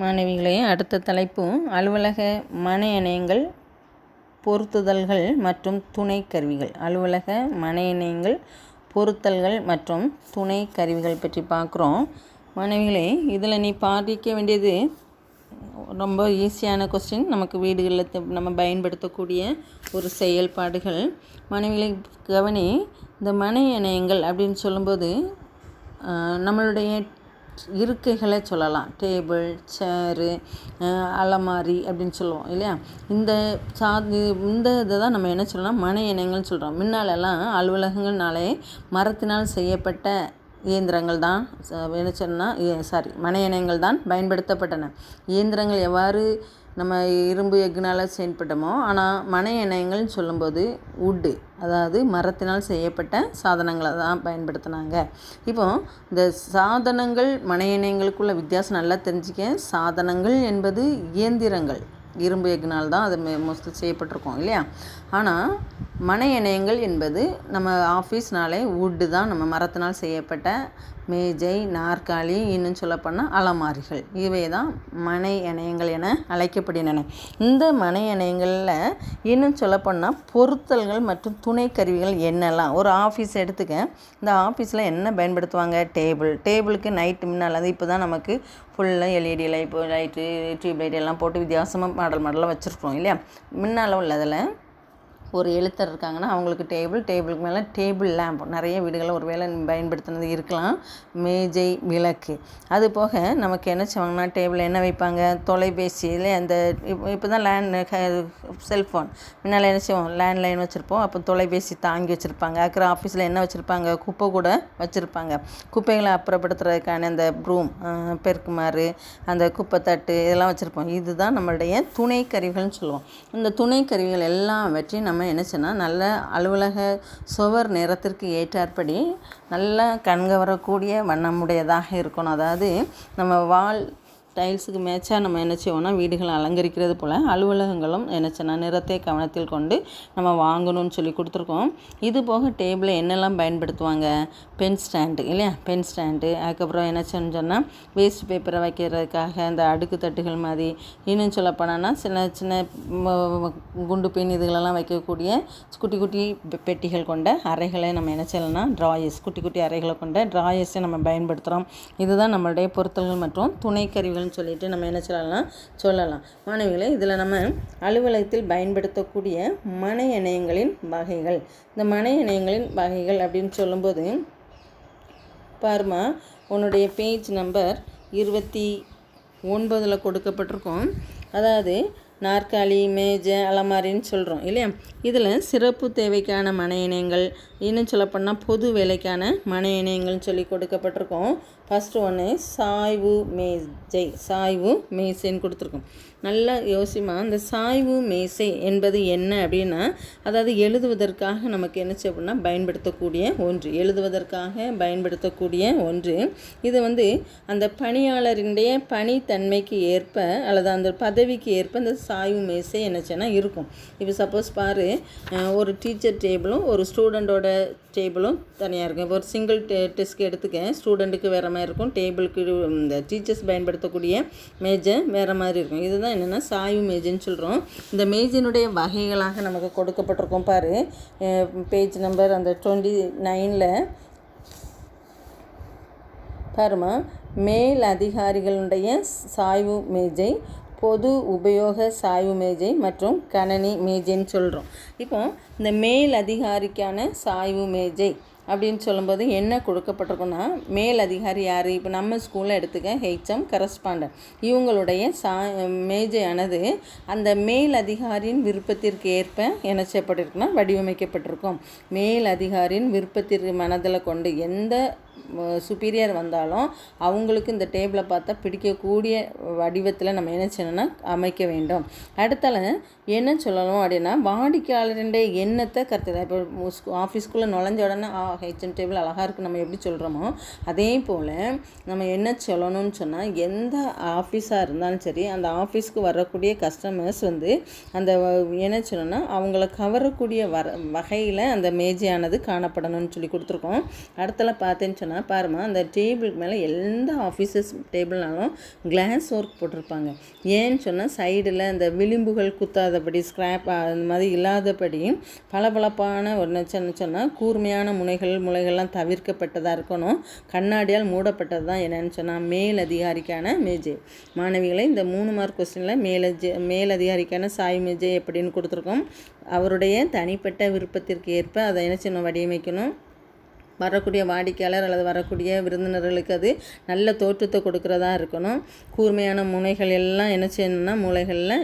மாணவிகளே அடுத்த தலைப்பு. அலுவலக மனையணையங்கள் பொருத்துதல்கள் மற்றும் துணை கருவிகள். அலுவலக மனையணையங்கள் பொருத்தல்கள் மற்றும் துணை கருவிகள் பற்றி பார்க்குறோம். மாணவிகளே இதில் நீ பாதிக்க வேண்டியது ரொம்ப ஈஸியான கொஸ்டின் நமக்கு வீடுகளில் த- நம்ம பயன்படுத்தக்கூடிய ஒரு செயல்பாடுகள். மனைவிகளை கவனி இந்த மனை இணையங்கள் அப்படின்னு சொல்லும்போது நம்மளுடைய இருக்கைகளை சொல்லலாம். டேபிள் சேரு அலமாரி அப்படின்னு சொல்லுவோம் இல்லையா? இந்த சா இந்த இதை தான் நம்ம என்ன சொல்லலாம்? மனை இனங்கள்னு சொல்கிறோம் முன்னாலெல்லாம் அலுவலகங்கள்னாலே மரத்தினால் செய்யப்பட்ட இயந்திரங்கள் தான் என்ன சொன்னால் சாரி மனை இனங்கள் தான் பயன்படுத்தப்பட்டன. இயந்திரங்கள் எவ்வாறு நம்ம இரும்பு எஃகுனால் செயல்பட்டோமோ ஆனால் மனை இணையங்கள்னு சொல்லும்போது உட்டு அதாவது மரத்தினால் செய்யப்பட்ட சாதனங்களை தான் பயன்படுத்தினாங்க. இப்போ இந்த சாதனங்கள் மனை இணையங்களுக்குள்ள வித்தியாசம் நல்லா தெரிஞ்சுக்க சாதனங்கள் என்பது இயந்திரங்கள். இரும்பு எஃகுனால் தான் அது மோஸ்ட்லி செய்யப்பட்டிருக்கோம் இல்லையா? ஆனால் மனை இணையங்கள் என்பது நம்ம ஆஃபீஸ்னாலே வுட்டு தான். நம்ம மரத்தினால் செய்யப்பட்ட மேஜை நாற்காலி இன்னும் சொல்லப்போனால் அலமாரிகள். இவை தான் மனை இணையங்கள் என அழைக்கப்படுகின்றன. இந்த மனை இணையங்களில் இன்னும் சொல்லப்போனால் பொருத்தல்கள் மற்றும் துணை கருவிகள் என்னெல்லாம்? ஒரு ஆஃபீஸ் எடுத்துக்க. இந்த ஆஃபீஸில் என்ன பயன்படுத்துவாங்க? டேபிள். டேபிளுக்கு நைட்டு முன்னால் இப்போ தான் நமக்கு ஃபுல்லாக LED light light tube light எல்லாம் போட்டு வித்தியாசமாக மாடல் மாடலாக வச்சுருக்கோம் இல்லையா? முன்னால் உள்ளதில் ஒரு எழுத்தர் இருக்காங்கன்னா அவங்களுக்கு டேபிள் டேபிளுக்கு மேலே டேபிள் லேம்ப். நிறைய வீடுகளில் ஒரு வேலை பயன்படுத்தினது இருக்கலாம். மேஜை விளக்கு. அது போக நமக்கு என்ன செய்வாங்கன்னா டேபிள் என்ன வைப்பாங்க? தொலைபேசியில் அந்த இப்போ இப்போ தான் லேண்ட் செல்ஃபோன். முன்னால் என்ன செய்வோம்? லேண்ட்லைன் வச்சுருப்போம். அப்போ தொலைபேசி தாங்கி வச்சுருப்பாங்க. அப்புறம் ஆஃபீஸில் என்ன வச்சுருப்பாங்க? குப்பை கூட வச்சுருப்பாங்க. குப்பைகளை அப்புறப்படுத்துறதுக்கான அந்த ப்ரூம் பெருக்குமாறு அந்த குப்பை தட்டு இதெல்லாம் வச்சுருப்போம். இதுதான் நம்மளுடைய துணை கருவிகள்னு சொல்லுவோம். இந்த துணை கருவிகள் எல்லாவற்றையும் நம்ம நம்ம செய்யணும் நல்ல அலுவலக சுவர் நிறத்திற்கு ஏற்றாற்படி நல்ல கண்கவரக்கூடிய வண்ணமுடையதாக இருக்கணும். அதாவது நம்ம வால் டைல்ஸுக்கு மேட்சாக நம்ம என்ன செய்வோம்னா வீடுகளை அலங்கரிக்கிறது போல் அலுவலகங்களும் என்ன செய்யணும் நிறத்தை கவனத்தில் கொண்டு நம்ம வாங்கணும்னு சொல்லி கொடுத்துருக்கோம். இது போக டேபிளை என்னெல்லாம் பயன்படுத்துவாங்க? பென் ஸ்டாண்டு இல்லையா? Pen stand. அதுக்கப்புறம் என்ன செய்யணும்னு சொன்னால் வேஸ்ட் பேப்பரை வைக்கிறதுக்காக அந்த அடுக்கு தட்டுகள் மாதிரி. இன்னும் சொல்ல சின்ன சின்ன குண்டு பெண் இதுகளெல்லாம் வைக்கக்கூடிய குட்டி குட்டி பெ- பெட்டிகள் கொண்ட அறைகளை நம்ம என்ன செய்யலாம்னா ட்ராயர்ஸ் குட்டி குட்டி அறைகளை கொண்ட ட்ராயர்ஸை நம்ம பயன்படுத்துகிறோம் இதுதான் நம்மளுடைய பொருத்தல்கள் மற்றும் துணைக்கருவிகள் கருவிகள்னு சொல்லிட்டு நம்ம என்ன சொல்லலாம்? சொல்லலாம். மாணவிகளை இதில் நம்ம அலுவலகத்தில் பயன்படுத்தக்கூடிய மனை இணையங்களின் வகைகள். இந்த மனை இணையங்களின் வகைகள் அப்படின்னு சொல்லும்போது பாருமா உன்னுடைய பேஜ் நம்பர் இருபத்தி ஒன்பதில் கொடுக்கப்பட்டிருக்கோம். அதாவது நாற்காலி மேஜை அலமாரின்னு சொல்கிறோம் இல்லையா? இதில் சிறப்பு தேவைக்கான மன இணையங்கள் இன்னும் சொல்லப்போனால் பொது வேலைக்கான மன இணையங்கள்னு சொல்லி கொடுக்கப்பட்டிருக்கோம். ஃபஸ்ட்டு ஒன்று சாய்வு மேஜை சாய்வு மேசைன்னு கொடுத்துருக்கோம். நல்லா யோசிமா அந்த சாய்வு மேசை என்பது என்ன அப்படின்னா அதாவது எழுதுவதற்காக நமக்கு என்ன அப்படின்னா பயன்படுத்தக்கூடிய ஒன்று. எழுதுவதற்காக பயன்படுத்தக்கூடிய ஒன்று. இது வந்து அந்த பணியாளரினுடைய பணித்தன்மைக்கு ஏற்ப அல்லது அந்த பதவிக்கு ஏற்ப அந்த சாய்வு மேசை என்னச்சுன்னா இருக்கும். இப்போ சப்போஸ் பாரு ஒரு டீச்சர் டேபிளும் ஒரு ஸ்டூடெண்ட்டோட டேபிளும் தனியாக இருக்கும். இப்போ ஒரு சிங்கிள் டெ டெஸ்க் எடுத்துக்க ஸ்டூடெண்ட்டுக்கு வேறு மாதிரி இருக்கும். டேபிளுக்கு இந்த டீச்சர்ஸ் பயன்படுத்தக்கூடிய மேஜை வேறு மாதிரி இருக்கும். இதுதான் என்னென்னா சாய்வு மேஜைன்னு சொல்கிறோம் இந்த மேஜினுடைய வகைகளாக நமக்கு கொடுக்கப்பட்டிருக்கும். பாரு பேஜ் நம்பர் அந்த டுவெண்ட்டி நைனில் பாருமா மேல் அதிகாரிகளுடைய சாய்வு மேஜை பொது உபயோக சாய்வு மேஜை மற்றும் கணனி மேஜைன்னு சொல்கிறோம் இப்போ இந்த மேல் அதிகாரிக்கான சாய்வு மேஜை அப்படின்னு சொல்லும்போது என்ன கொடுக்கப்பட்டிருக்குன்னா மேல் அதிகாரி யார்? இப்போ நம்ம ஸ்கூலில் எடுத்துக்க ஹெச்எம் கரஸ்பாண்டன்ட் இவங்களுடைய சா மேஜையானது அந்த மேல் அதிகாரியின் விருப்பத்திற்கு ஏற்ப என்ன செய்யப்பட்டிருக்குன்னா வடிவமைக்கப்பட்டிருக்கும். மேல் அதிகாரியின் விருப்பத்திற்கு மனதில் கொண்டு எந்த சுப்பீரியர் வந்தாலும் அவங்களுக்கு இந்த டேபிளை பார்த்தா பிடிக்கக்கூடிய வடிவத்தில் நம்ம என்ன செய்யணும்னா அமைக்க வேண்டும். அடுத்தால என்ன சொல்லணும் அப்படின்னா வாடிக்கையாளருடைய எண்ணத்தை கருத்து. இப்போ ஆஃபீஸ்க்குள்ளே நுழைஞ்ச உடனே ஹெச்எம் டேபிள் அழகாக இருக்குது நம்ம எப்படி சொல்கிறோமோ அதே போல் நம்ம என்ன சொல்லணும்னு சொன்னால் எந்த ஆஃபீஸாக இருந்தாலும் சரி அந்த ஆஃபீஸ்க்கு வரக்கூடிய கஸ்டமர்ஸ் வந்து அந்த என்ன சொல்லணும்னா அவங்கள கவரக்கூடிய வர வகையில் அந்த மேஜையானது காணப்படணும்னு சொல்லி கொடுத்துருக்கோம். அடுத்தல பார்த்தேன்னு சொன்னால் சொன்னால் பாருமா அந்த டேபிளுக்கு மேலே எந்த ஆஃபீஸஸ் டேபிள்னாலும் கிளாஸ் ஒர்க் போட்டிருப்பாங்க. ஏன்னு சொன்னால் சைடில் அந்த விளிம்புகள் குத்தாதபடி ஸ்க்ராப் அந்த மாதிரி இல்லாதபடி பளபளப்பான ஒரு சொன்ன சொன்னால் கூர்மையான முனைகள் முளைகள்லாம் தவிர்க்கப்பட்டதாக இருக்கணும். கண்ணாடியால் மூடப்பட்டது தான் என்னென்னு சொன்னால் மேல் அதிகாரிக்கான மேஜை மாணவிகளை இந்த மூணு மார்க் கொஸ்டினில் மேலஜ மேல் அதிகாரிக்கான சாய் மேஜை எப்படின்னு கொடுத்துருக்கோம். அவருடைய தனிப்பட்ட விருப்பத்திற்கு ஏற்ப அதை என்ன செய்யணும் வடிவமைக்கணும்? வரக்கூடிய வாடிக்கையாளர் அல்லது வரக்கூடிய விருந்தினர்களுக்கு அது நல்ல தோற்றத்தை கொடுக்குறதா இருக்கணும். கூர்மையான முனைகள் எல்லாம் என்ன செய்யணும்னா மூளைகளில்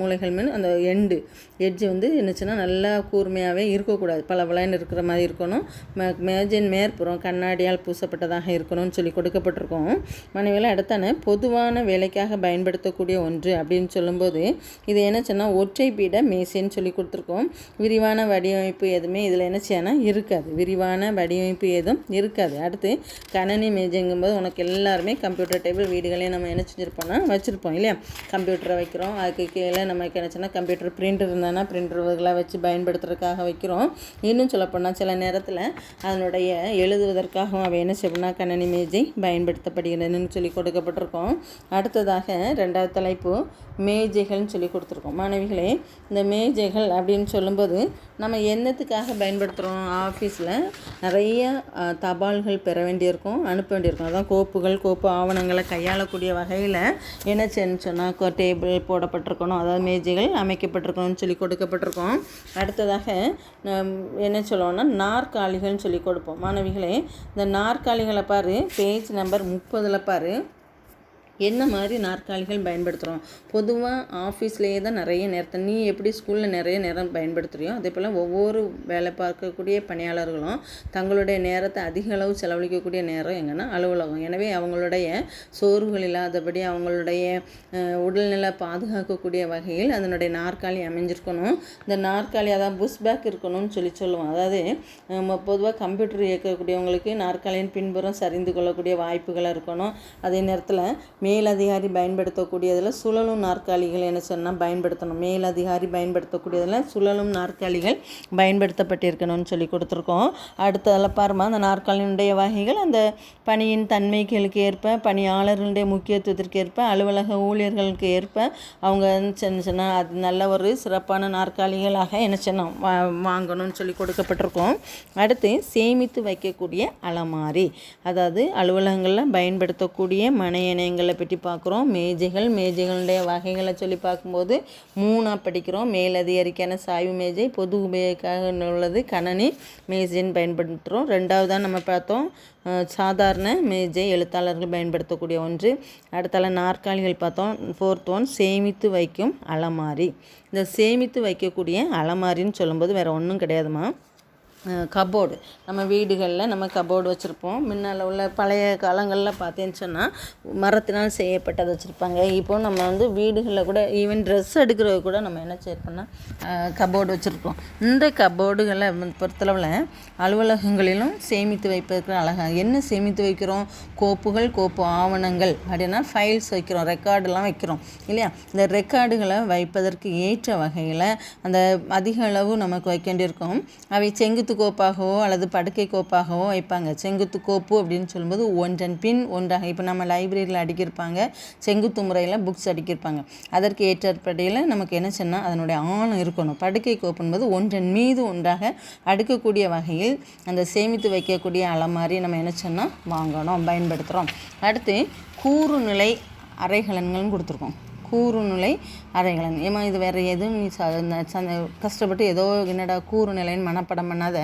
மூளைகள் மீன் அந்த எண்டு எட்ஜு வந்து என்னச்சுன்னா நல்லா கூர்மையாகவே இருக்கக்கூடாது. பல விளையாண்டு இருக்கிற மாதிரி இருக்கணும். மே மேஜின் மேற்புறம் கண்ணாடியால் பூசப்பட்டதாக இருக்கணும்னு சொல்லி கொடுக்கப்பட்டிருக்கோம். மனைவியில் அடுத்தான பொதுவான வேலைக்காக பயன்படுத்தக்கூடிய ஒன்று அப்படின்னு சொல்லும்போது இது என்ன சொன்னால் ஒற்றை பீட மேசைன்னு சொல்லி கொடுத்துருக்கோம். விரிவான வடிவமைப்பு எதுவுமே இதில் என்ன செய்யணும் இருக்காது. விரிவான வடிவமைப்பு ஏதும் இருக்காது. அடுத்து கணனி மேஜைங்கும்போது உனக்கு எல்லாருமே கம்ப்யூட்டர் டேபிள் வீடுகளையும் நம்ம என்ன செஞ்சுருப்போம்னா வச்சுருப்போம் இல்லையா? கம்ப்யூட்டரை வைக்கிறோம். அதுக்கு கீழே நமக்கு என்னச்சுன்னா கம்ப்யூட்டர் பிரிண்டர் இருந்தானா பிரிண்டர்களாக வச்சு பயன்படுத்துறதுக்காக வைக்கிறோம். இன்னும் சொல்லப்போனால் சில நேரத்தில் அதனுடைய எழுதுவதற்காகவும் அவை என்ன செய்யணும்னா கணனி மேஜை பயன்படுத்தப்படுகிறதுன்னு சொல்லி கொடுக்கப்பட்டிருக்கோம். அடுத்ததாக ரெண்டாவது தலைப்பு மேஜைகள்னு சொல்லி கொடுத்துருக்கோம். மாணவிகளே இந்த மேஜைகள் அப்படின்னு சொல்லும்போது நம்ம என்னத்துக்காக பயன்படுத்துகிறோம் ஆஃபீஸில் நிறைய தபால்கள் பெற வேண்டியிருக்கும் அனுப்ப வேண்டியிருக்கும். அதான் கோப்புகள் கோப்பு ஆவணங்களை கையாளக்கூடிய வகையில் என்ன செய்யணும்னு சொன்னால் டேபிள் போடப்பட்டிருக்கணும். அதாவது மேஜைகள் அமைக்கப்பட்டிருக்கணும்னு சொல்லி கொடுக்கப்பட்டிருக்கோம். அடுத்ததாக என்ன சொல்லுவோம்னா நாற்காலிகள்னு சொல்லி கொடுப்போம். மாணவிகளே இந்த நாற்காலிகளை பாரு பேஜ் நம்பர் முப்பதில் பாரு. என்ன மாதிரி நாற்காலிகள் பயன்படுத்துகிறோம் பொதுவாக ஆஃபீஸ்லேயே தான் நிறைய நேரத்தை நீ எப்படி ஸ்கூலில் நிறைய நேரம் பயன்படுத்துகிறியோ அதே போல் ஒவ்வொரு வேலை பார்க்கக்கூடிய பணியாளர்களும் தங்களுடைய நேரத்தை அதிக அளவு செலவழிக்கக்கூடிய நேரம் எங்கன்னா அலுவலகம். எனவே அவங்களுடைய சோர்வுகள் இல்லாதபடி அவங்களுடைய உடல்நல உடல்நிலை பாதுகாக்கக்கூடிய வகையில் அதனுடைய நாற்காலி அமைஞ்சிருக்கணும். இந்த நாற்காலி அதான் புஷ் பேக் இருக்கணும்னு சொல்லி சொல்லுவோம். அதாவது நம்ம பொதுவாக கம்ப்யூட்டர் இயக்கக்கூடியவங்களுக்கு நாற்காலியின் பின்புறம் சரிந்து கொள்ளக்கூடிய வாய்ப்புகளாக இருக்கணும். அதே நேரத்தில் மேலதிகாரி பயன்படுத்தக்கூடியதில் சுழலும் நாற்காலிகள் என்ன சொன்னால் பயன்படுத்தணும். மேலதிகாரி பயன்படுத்தக்கூடியதில் சுழலும் நாற்காலிகள் பயன்படுத்தப்பட்டிருக்கணும்னு சொல்லி கொடுத்துருக்கோம். அடுத்ததில் பாருமா அந்த நாற்காலியினுடைய வகைகள் அந்த பணியின் தன்மைகளுக்கு ஏற்ப பணியாளர்களுடைய முக்கியத்துவத்திற்கு ஏற்ப அலுவலக ஊழியர்களுக்கு ஏற்ப அவங்க சின்ன சின்ன அது நல்ல ஒரு சிறப்பான நாற்காலிகளாக என்ன சொன்னோம் வா வாங்கணும்னு சொல்லி கொடுக்கப்பட்டிருக்கோம். அடுத்து சேமித்து வைக்கக்கூடிய அலமாரி. அதாவது அலுவலகங்களில் பயன்படுத்தக்கூடிய மனையணையங்களை பற்றி பார்க்குறோம். மேஜைகள் மேஜைகளுடைய வகைகளை சொல்லி பார்க்கும்போது மூணாக படிக்கிறோம். மேலதிகாரிக்கான சாய்வு மேஜை பொது உபயோகிக்காக உள்ளது கணனி மேஜைன்னு பயன்படுத்துகிறோம். ரெண்டாவதாக நம்ம பார்த்தோம் சாதாரண மேஜை எழுத்தாளர்கள் பயன்படுத்தக்கூடிய ஒன்று. அடுத்தால நாற்காலிகள் பார்த்தோம். ஃபோர்த் ஒன் சேமித்து வைக்கும் அலமாரி. இந்த சேமித்து வைக்கக்கூடிய அலமாரின்னு சொல்லும்போது வேறு ஒன்றும் கிடையாதுமா? கபோர்டு நம்ம வீடுகளில் நம்ம கபோர்டு வச்சுருப்போம். முன்னால் உள்ள பழைய காலங்களில் பார்த்தேன்னு சொன்னால் மரத்தினால் செய்யப்பட்டது வச்சுருப்பாங்க. இப்போ நம்ம வந்து வீடுகளில் கூட ஈவன் ட்ரெஸ் எடுக்கிறது கூட நம்ம என்ன செய்யறோம்னா கபோர்டு வச்சுருப்போம் இந்த கபோர்டுகளை பொறுத்தளவில் அலுவலகங்களிலும் சேமித்து வைப்பதற்கு அழகாக என்ன சேமித்து வைக்கிறோம்? கோப்புகள் கோப்பு ஆவணங்கள் அப்படின்னா ஃபைல்ஸ் வைக்கிறோம் ரெக்கார்டெலாம் வைக்கிறோம் இல்லையா? இந்த ரெக்கார்டுகளை வைப்பதற்கு ஏற்ற வகையில் அந்த அதிக அளவு நமக்கு வைக்க வேண்டியிருக்கும் அவை செங்குத்து கோப்பாகவோ அல்லது படுக்கை கோப்பாகவோ வைப்பாங்க. செங்குத்து கோப்பு அப்படின்னு சொல்லும்போது ஒன்றன் பின் ஒன்றாக. இப்போ நம்ம லைப்ரரியில் அடிக்கிருப்பாங்க செங்குத்து முறையில் புக்ஸ் அடிக்கிருப்பாங்க அதற்கு ஏற்றபடியில் நமக்கு என்ன சொன்னால் அதனுடைய ஆழம் இருக்கணும். படுக்கை கோப்புன்பது ஒன்றன் மீது ஒன்றாக அடுக்கக்கூடிய வகையில் அந்த சேமித்து வைக்கக்கூடிய அலமாரி நம்ம என்ன சொன்னால் வாங்கணும் பயன்படுத்துகிறோம் அடுத்து கூறுநிலை அறைகலன்கள்னு கொடுத்துருக்கோம். கூறுநிலை அறைகலன் ஏமா இது வேறு எதுவும் நீ ச கஷ்டப்பட்டு ஏதோ என்னடா கூறுநிலைன்னு மனப்படம் பண்ணாத.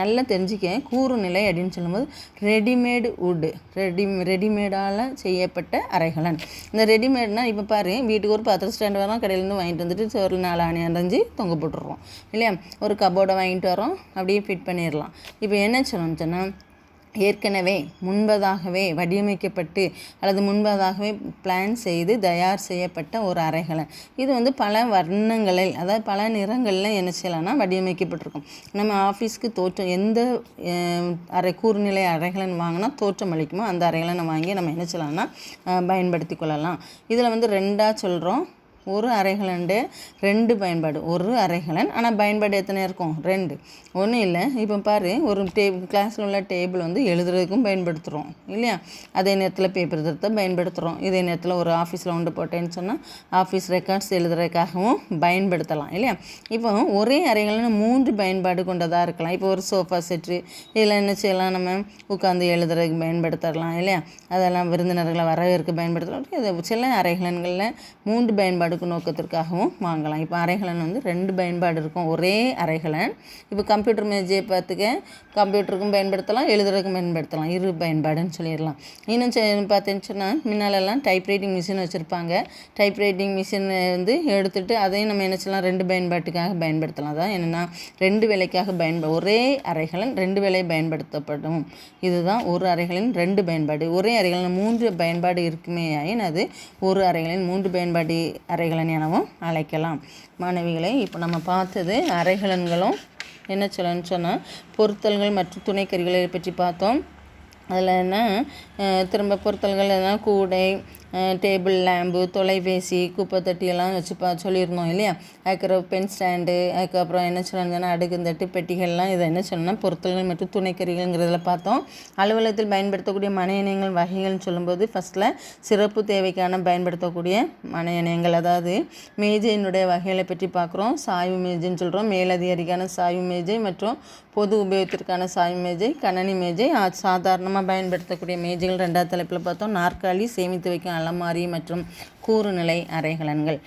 நல்லா தெரிஞ்சுக்க. கூறுநிலை அப்படின்னு சொல்லும்போது ரெடிமேடு வுட்டு ரெடி ரெடிமேடால் செய்யப்பட்ட அறைகலன் இந்த ரெடிமேட்னால் இப்போ பாரு வீட்டுக்கு ஒரு பத்து ஸ்டாண்ட் வரோம் கடையிலேருந்து வாங்கிட்டு வந்துட்டு சோறு நாலு அணி அரைஞ்சி தொங்க போட்டுடுறோம் இல்லையா? ஒரு கபோர்டை வாங்கிட்டு வரோம் அப்படியே ஃபிட் பண்ணிடலாம். இப்போ என்ன சொல்லணும்னு சொன்னால் ஏற்கனவே முன்பதாகவே வடிவமைக்கப்பட்டு அல்லது முன்பதாகவே பிளான் செய்து தயார் செய்யப்பட்ட ஒரு அறைகளை. இது வந்து பல வர்ணங்களில் அதாவது பல நிறங்களில் என்ன செய்யலாம்னா வடிவமைக்கப்பட்டிருக்கும். நம்ம ஆஃபீஸ்க்கு தோற்றம் எந்த அறை கூறுநிலை அறைகளை வாங்கினா தோற்றம் அளிக்குமோ அந்த அறைகலனை வாங்கி நம்ம என்ன செய்யலாம்னா பயன்படுத்தி கொள்ளலாம். இதில் வந்து ரெண்டாக சொல்கிறோம் ஒரு அரைகலண்டு ரெண்டு பயன்பாடு. ஒரு அரைகலன் ஆனால் பயன்பாடு எத்தனை இருக்கும்? ரெண்டு. ஒன்றும் இல்லை. இப்போ பாரு ஒரு டேபிள் கிளாஸில் உள்ள டேபிள் வந்து எழுதுறதுக்கும் பயன்படுத்துகிறோம் இல்லையா? அதே நேரத்தில் பேப்பர் திருத்த பயன்படுத்துகிறோம் இதே நேரத்தில் ஒரு ஆஃபீஸில் உண்டு போட்டேன்னு சொன்னால் ஆஃபீஸ் ரெக்கார்ட்ஸ் எழுதுறதுக்காகவும் பயன்படுத்தலாம் இல்லையா? இப்போ ஒரே அறைகளில் மூன்று பயன்பாடு கொண்டதாக இருக்கலாம். இப்போ ஒரு சோஃபா செட்டு இதில் என்ன செய்யலாம்? நம்ம உட்காந்து எழுதுறதுக்கு பயன்படுத்தலாம் இல்லையா? அதெல்லாம் விருந்தினர்களை வரவேற்க பயன்படுத்தலாம். இது சில அறைகலன்களில் மூன்று பயன்பாடு பயன்பாடுக்கு நோக்கத்திற்காகவும் வாங்கலாம். இப்போ அரைகலன் வந்து ரெண்டு பயன்பாடு இருக்கும். ஒரே அரைகலன் இப்போ கம்ப்யூட்டர் மேஜையை பார்த்துக்க கம்ப்யூட்டருக்கும் பயன்படுத்தலாம் எழுதுறதுக்கும் பயன்படுத்தலாம். இரு பயன்பாடுன்னு சொல்லிடலாம். இன்னும் பார்த்தீங்கன்னு சொன்னால் முன்னாலெல்லாம் டைப் ரைட்டிங் மிஷின் வச்சுருப்பாங்க. டைப் ரைட்டிங் மிஷின் வந்து எடுத்துகிட்டு அதையும் நம்ம என்ன செய்யலாம்? ரெண்டு பயன்பாட்டுக்காக பயன்படுத்தலாம். அதான் என்னென்னா ரெண்டு வேலைக்காக பயன்ப ஒரே அறைகளின் ரெண்டு வேலை பயன்படுத்தப்படும். இதுதான் ஒரு அறைகளின் ரெண்டு பயன்பாடு. ஒரே அறைகளின் மூன்று பயன்பாடு இருக்குமே ஆயின் அது ஒரு அறைகளின் மூன்று பயன்பாடு அறை அரைகலன் எனவும் அழைக்கலாம். மாணவிகளை இப்போ நம்ம பார்த்தது அரைகலன்களும் என்ன சொல்லணும்னு சொன்னால் பொருத்தல்கள் மற்றும் துணைக்கருவிகளை பற்றி பார்த்தோம். அதில் என்ன அஹ், திரும்ப பொருத்தல்கள் எதனா கூடை டேபிள் லேம்பு தொலைபேசி குப்பை தட்டியெல்லாம் வச்சு பா சொல்லியிருந்தோம் இல்லையா? அதுக்கப்புறம் பென் ஸ்டாண்டு அதுக்கப்புறம் என்ன சொல்லணும்னா அடுக்குந்தட்டு பெட்டிகள்லாம் இதை என்ன சொல்லணும்னா பொருத்தல்கள் மற்றும் துணைக்கறிகள்ங்கிறதுல பார்த்தோம். அலுவலகத்தில் பயன்படுத்தக்கூடிய மனையணையங்கள் வகைகள்னு சொல்லும்போது ஃபஸ்ட்டில் சிறப்பு தேவைக்கான பயன்படுத்தக்கூடிய மனையணையங்கள் அதாவது மேஜையினுடைய வகைகளை பற்றி பார்க்குறோம். சாய்வு மேஜைன்னு சொல்கிறோம் மேலதிகாரிக்கான சாய்வு மேஜை மற்றும் பொது உபயோகத்திற்கான சாய்வு மேஜை கணனி மேஜை. சாதாரணமாக பயன்படுத்தக்கூடிய மேஜைகள் ரெண்டாவது தலைப்பில் பார்த்தோம். நாற்காலி சேமித்து வைக்கும் அலமாரி மற்றும் கூறுநிலை அறைகலன்கள்.